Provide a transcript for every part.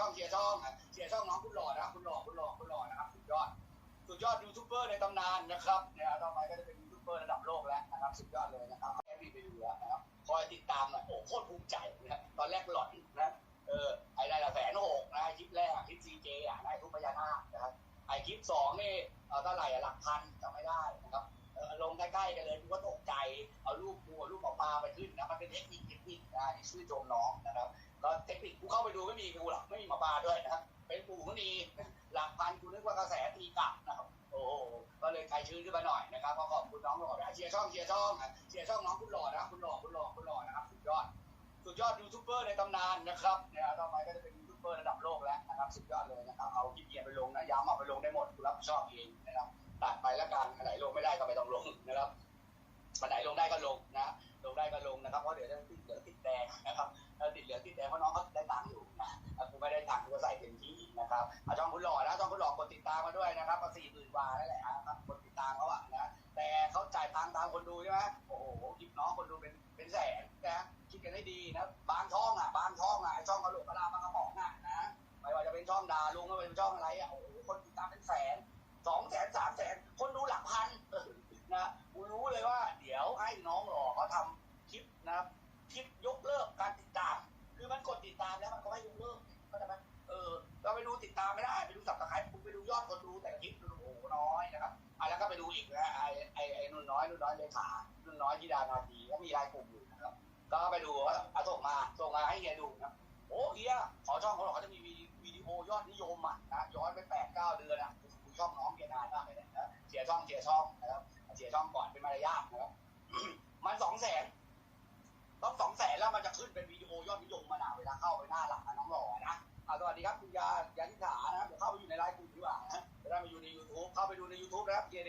ช่องเชียร์ช่องเชียร์ช่องน้องคุณหล่อนะครับคุณหล่อคุณหล่อคุณหล่อนะครับสุดยอดสุดยอดยูทูบเบอร์ในตำนานนะครับเนี่ยต่อไปก็จะเป็นยูทูบเบอร์ระดับโลกแล้วนะครับสุดยอดเลยนะครับแอปปี้ไปดูแล้วนะครับคอยติดตามหน่อยโอ้โคตรภูมิใจนะตอนแรกหล่อนนะเออไอ้ได้ละแสนหกนะคลิปแรกคลิปซีเจอะได้ทุกพญานาคนะครับไอคลิปสองนี่เออเท่าไหร่หลักพันจำไม่ได้นะครับเออลงใกล้ๆกันเลยกูก็ตกใจเอารูปกูรูปออกมาไปขึ้นนะมันเป็นเทคนิคเทคนิคนะที่ชื่อโจมน้องนะครับ ก็เทคนิคกูเข้าไปดูไม่มีกูหรอกไม่มีหมาบาด้วยนะครับเป็นปู่ก็ดีหลักพันกูนึกว่ากระแสตีกลับนะครับโอ้ก็เลยใจชื้นขึ้นมาหน่อยนะครับก็ขอบคุณน้องหล่อนะเชียร์ช่องเชียร์ช่องเชียร์ช่องน้องคุณหล่อนะคุณหล่อคุณหล่อคุณหล่อนะครับสุดยอดสุดยอดยูทูบเบอร์ในตำนานนะครับเนี่ยต่อไปก็จะเป็นยูทูบเบอร์ระดับโลกแล้วนะครับสุดยอดเลยนะครับเอาคลิปเกียร์ไปลงนะย้ำเอาไปลงได้หมดกูรับผิดชอบเองนะครับตัดไปแล้วกันอันไหนลงไม่ได้ก็ไม่ต้องลงนะครับอันไหนลงได้ก็ลงนะลงได้ก็ลงนะครับเพราะเดี๋ยวจะติดเหลืองติดแดงนะครับ ไม่ได้ตังค์ก็ใส่เต็มที่นะครับอาช่องคุณหล่อนะช่องคุณหล่อกดติดตามมาด้วยนะครับก็สี่หมื่นกว่าแล้วแหละครับกดติดตามเขาอะนะแต่เขาจ่ายตังค์ตามคนดูใช่ไหมโอ้โหคลิปน้องคนดูเป็นเป็นแสนนะคิดกันให้ดีนะบางช่องอะบางช่องอะไอ้ช่องกระโหลกกระลาบางกระป๋องอะนะไม่ว่าจะเป็นช่องดาลุงก็เป็นช่องอะไรอะโอ้โหคนติดตามเป็นแสนสองแสนสามแสนคนดูหลักพันนะกูรู้เลยว่า เดี๋ยวไอ้น้องหล่อเขาทำคลิปนะครับคลิปยก อะแล้วก็ไปดูอีกนะไอ้ไอ้ไอ้นุ่นน้อยนุ่นน้อยเลขานุ่นน้อยที่ดานาทีก็มีรายกลุ่มอยู่นะครับ ก็ไปดูว่าเอาส่งมาส่งมาให้เฮียดูนะโอ้เฮียขอช่องเขาหรอกเขาจะมีวิดีโอยอดนิยมอะนะย้อนไปแปดเก้าเดือนอะดูช่องน้องเฮียนานมากเลยนะเสียช่องเสียช่องนะครับเสียช่องก่อนเป็นมารยาทนะครับมันสองแสนต้องสองแสนแล้วมันจะขึ้นเป็นวิดีโอยอดนิยมมาหนาเวลาเข้าไปหน้าหลักน้องหล่อนะอ่าสวัสดีครับคุณยาย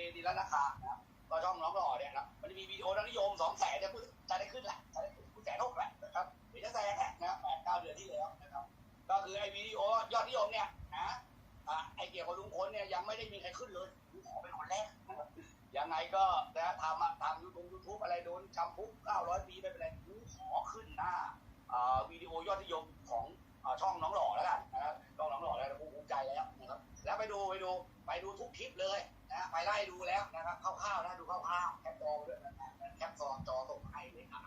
ดดีละราคานะครับก็ช่องน้องหล่อเนี่ยนะมันจะมีวิดีโอยอดนิยมสองแสนจะจะได้ขึ้นแหละจะได้ขึ้นคุณแสนหกแหละนะครับเดี๋ยวจะแซงแหละนะแปดเก้าเดือนที่แล้วนะครับ ก็คือไอ้วิดีโอยอดนิยมเนี่ยนะอะไอ้เกี่ยวกับลุงพลเนี่ยยังไม่ได้มีใครขึ้นเลยกูขอเป็นคนแรกยังไงก็นะทำทำยูทูบยูทูบอะไรโดนจำคุก900ปีไม่เป็นไรกูขอขึ้นหน้าอ่าวิดีโอยอดนิยมของอ่าช่องน้องหล่อแล้วกันนะครับช่องน้องหล่อแล้วกูภูมิใจแล้วนะครับแล้วไปดูไปดูไปดูทุกคลิปเลยะไปไล่ดูแล้วนะครับคร่าวๆนะดูคร่าวๆแคปซองด้วยนะแคปซองจอส่งให้เลยครับ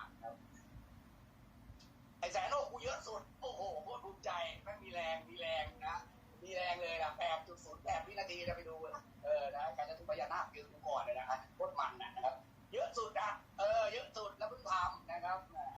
ไอ้แสนโลกกูเยอะสุดโอ้โหโคตรภูมิใจแม่งมีแรงมีแรงนะมีแรงเลยนะแปดจุดศูนย์แปดวินาทีจะไปดูนะเออนะการจะทุบพญานาคคือ